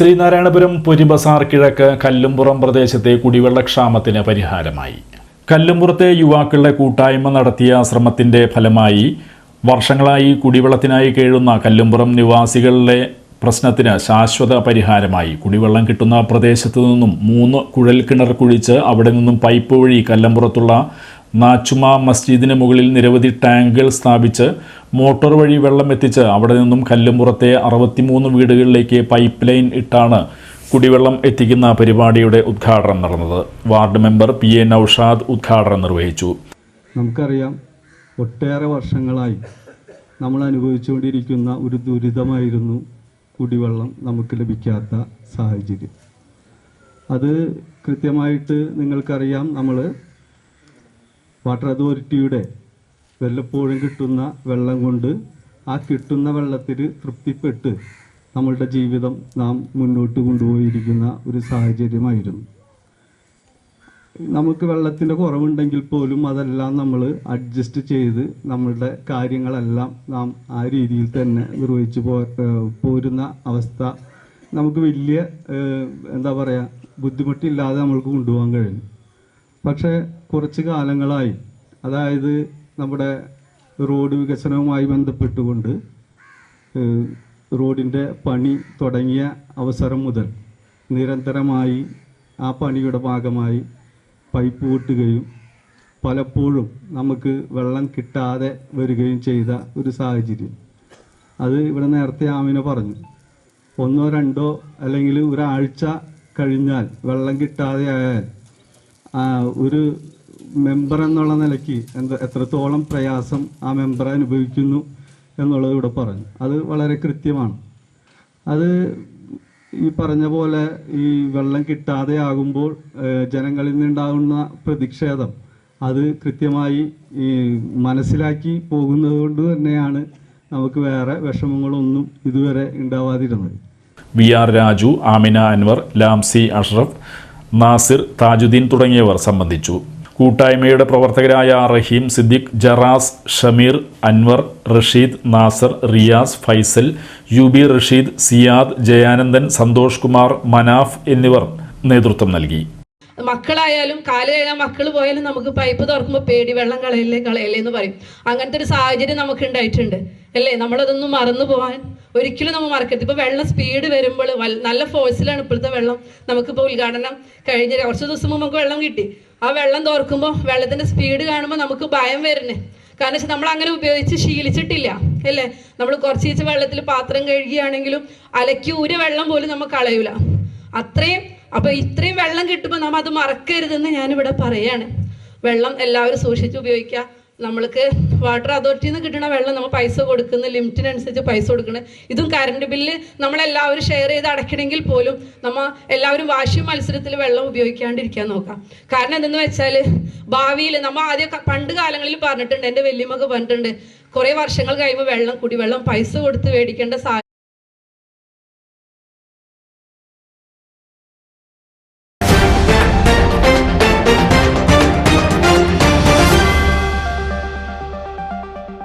ശ്രീനാരായണപുരം പൊരിബസാർ കിഴക്ക് കല്ലുംപുറം പ്രദേശത്തെ കുടിവെള്ളക്ഷാമത്തിന് പരിഹാരമായി. കല്ലുംപുറത്തെ യുവാക്കളുടെ കൂട്ടായ്മ നടത്തിയ ശ്രമത്തിന്റെ ഫലമായി വർഷങ്ങളായി കുടിവെള്ളത്തിനായി കേഴുന്ന കല്ലുംപുറം നിവാസികളുടെ പ്രശ്നത്തിന് ശാശ്വത പരിഹാരമായി. കുടിവെള്ളം കിട്ടുന്ന പ്രദേശത്തു നിന്നും മൂന്ന് കുഴൽ കിണർ കുഴിച്ച് അവിടെ നിന്നും പൈപ്പ് വഴി കല്ലമ്പുറത്തുള്ള നാച്ചുമ മസ്ജിദിന് മുകളിൽ നിരവധി ടാങ്കുകൾ സ്ഥാപിച്ച് മോട്ടോർ വഴി വെള്ളം എത്തിച്ച് അവിടെ നിന്നും കല്ലുംപുറത്തെ അറുപത്തിമൂന്ന് വീടുകളിലേക്ക് പൈപ്പ് ലൈൻ ഇട്ടാണ് കുടിവെള്ളം എത്തിക്കുന്ന പരിപാടിയുടെ ഉദ്ഘാടനം നടന്നത്. Ward member P A Naushad ഉദ്ഘാടനം നിർവഹിച്ചു. നമുക്കറിയാം ഒട്ടേറെ വർഷങ്ങളായി നമ്മൾ അനുഭവിച്ചുകൊണ്ടിരിക്കുന്ന ഒരു ദുരിതമായിരുന്നു കുടിവെള്ളം നമുക്ക് ലഭിക്കാത്ത സാഹചര്യം. അത് കൃത്യമായിട്ട് നിങ്ങൾക്കറിയാം നമ്മൾ വാട്ടർ അതോറിറ്റിയുടെ വല്ലപ്പോഴും കിട്ടുന്ന വെള്ളം കൊണ്ട് ആ കിട്ടുന്ന വെള്ളത്തിൽ തൃപ്തിപ്പെട്ട് നമ്മളുടെ ജീവിതം നാം മുന്നോട്ട് കൊണ്ടുപോയിരിക്കുന്ന ഒരു സാഹചര്യമായിരുന്നു. നമുക്ക് വെള്ളത്തിന്റെ കുറവുണ്ടെങ്കിൽ പോലും അതെല്ലാം നമ്മൾ അഡ്ജസ്റ്റ് ചെയ്ത് നമ്മളുടെ കാര്യങ്ങളെല്ലാം നാം ആ രീതിയിൽ തന്നെ നിർവഹിച്ച് പോരുന്ന അവസ്ഥ നമുക്ക് വലിയ എന്താ പറയുക ബുദ്ധിമുട്ടില്ലാതെ നമ്മൾക്ക് കൊണ്ടുപോകാൻ കഴിഞ്ഞു പക്ഷേ കുറച്ച് കാലങ്ങളായി. അതായത് നമ്മുടെ റോഡ് വികസനവുമായി ബന്ധപ്പെട്ടുകൊണ്ട് റോഡിന്റെ പണി തുടങ്ങിയ അവസരം മുതൽ നിരന്തരമായി ആ പണിയുടെ ഭാഗമായി പൈപ്പ് പൊട്ടുകയും പലപ്പോഴും നമുക്ക് വെള്ളം കിട്ടാതെ വരികയും ചെയ്ത ഒരു സാഹചര്യം. അത് ഇവിടെ നേരത്തെ ആമിന പറഞ്ഞു. ഒന്നോ രണ്ടോ അല്ലെങ്കിൽ ഒരാഴ്ച കഴിഞ്ഞാൽ വെള്ളം കിട്ടാതെ ആയാൽ ഒരു മെമ്പർ എന്നുള്ള നിലയ്ക്ക് എന്ത് എത്രത്തോളം പ്രയാസം ആ മെമ്പർ അനുഭവിക്കുന്നു എന്നുള്ളത് ഇവിടെ പറഞ്ഞു. അത് വളരെ കൃത്യമാണ്. അത് ഈ പറഞ്ഞ പോലെ ഈ വെള്ളം കിട്ടാതെ ആകുമ്പോൾ ജനങ്ങളിൽ നിന്നുണ്ടാകുന്ന പ്രതിഷേധം അത് കൃത്യമായി ഈ മനസ്സിലാക്കി പോകുന്നത് കൊണ്ട് തന്നെയാണ് നമുക്ക് വേറെ വിഷമങ്ങളൊന്നും ഇതുവരെ ഉണ്ടാവാതിരുന്നത്. വി ആർ രാജു ആമിന അൻവർ ലാംസി അഷ്റഫ് നാസിർ താജുദ്ദീൻ തുടങ്ങിയവർ സംബന്ധിച്ചു. കൂട്ടായ്മയുടെ പ്രവർത്തകരായ റഹീം സിദ്ദിഖ് ജറാസ് ഷമീർ അൻവർ റഷീദ് നാസർ റിയാസ് ഫൈസൽ യു ബി റഷീദ് സിയാദ് ജയാനന്ദൻ സന്തോഷ് കുമാർ മനാഫ് എന്നിവർ നേതൃത്വം നൽകി. മക്കളായാലും കാൽ കഴിഞ്ഞാൽ മക്കൾ പോയാലും നമുക്ക് പൈപ്പ് തുറക്കുമ്പോൾ പേടി വെള്ളം കളയല്ലേ കളയല്ലേ എന്ന് പറയും. അങ്ങനത്തെ ഒരു സാഹചര്യം നമുക്ക് ഉണ്ടായിട്ടുണ്ട് അല്ലേ? നമ്മളതൊന്നും മറന്നു പോകാൻ ഒരിക്കലും നമ്മൾ മറക്കരുത്. ഇപ്പോൾ വെള്ളം സ്പീഡ് വരുമ്പോൾ നല്ല ഫോഴ്സിലാണ് ഇപ്പോഴത്തെ വെള്ളം നമുക്കിപ്പോൾ ഉദ്ഘാടനം കഴിഞ്ഞ കുറച്ച് ദിവസം മുമ്പ് നമുക്ക് വെള്ളം കിട്ടി. ആ വെള്ളം തോർക്കുമ്പോൾ വെള്ളത്തിന്റെ സ്പീഡ് കാണുമ്പോൾ നമുക്ക് ഭയം വരുന്നേ കാരണം വെച്ചാൽ നമ്മൾ അങ്ങനെ ഉപയോഗിച്ച് ശീലിച്ചിട്ടില്ല. അല്ലേ? നമ്മൾ കുറച്ച് ചീച്ച വെള്ളത്തിൽ പാത്രം കഴുകിയാണെങ്കിലും അലക്കി ഒരു വെള്ളം പോലും നമുക്ക് കളയൂല. അത്രയും അപ്പൊ ഇത്രയും വെള്ളം കിട്ടുമ്പോൾ നമ്മൾ അത് മറക്കരുതെന്ന് ഞാനിവിടെ പറയാണ്. വെള്ളം എല്ലാവരും സൂക്ഷിച്ച് ഉപയോഗിക്കുക. നമ്മൾക്ക് വാട്ടർ അതോറിറ്റിയിൽ നിന്ന് കിട്ടുന്ന വെള്ളം നമ്മൾ പൈസ കൊടുക്കുന്ന ലിമിറ്റിനനുസരിച്ച് പൈസ കൊടുക്കണം ഇതും കറണ്ട് ബില്ല് നമ്മളെല്ലാവരും ഷെയർ ചെയ്ത് അടയ്ക്കണമെങ്കിൽ പോലും നമ്മൾ എല്ലാവരും വാശി മത്സരത്തിൽ വെള്ളം ഉപയോഗിക്കാണ്ടിരിക്കാൻ നോക്കാം. കാരണം എന്തെന്ന് വെച്ചാൽ ഭാവിയിൽ നമ്മൾ ആദ്യം പണ്ട് കാലങ്ങളിൽ പറഞ്ഞിട്ടുണ്ട് എന്റെ വല്യമ്മക്ക് പറഞ്ഞിട്ടുണ്ട് കുറേ വർഷങ്ങൾ കഴിയുമ്പോൾ വെള്ളം കുടിവെള്ളം പൈസ കൊടുത്ത് മേടിക്കേണ്ട സാ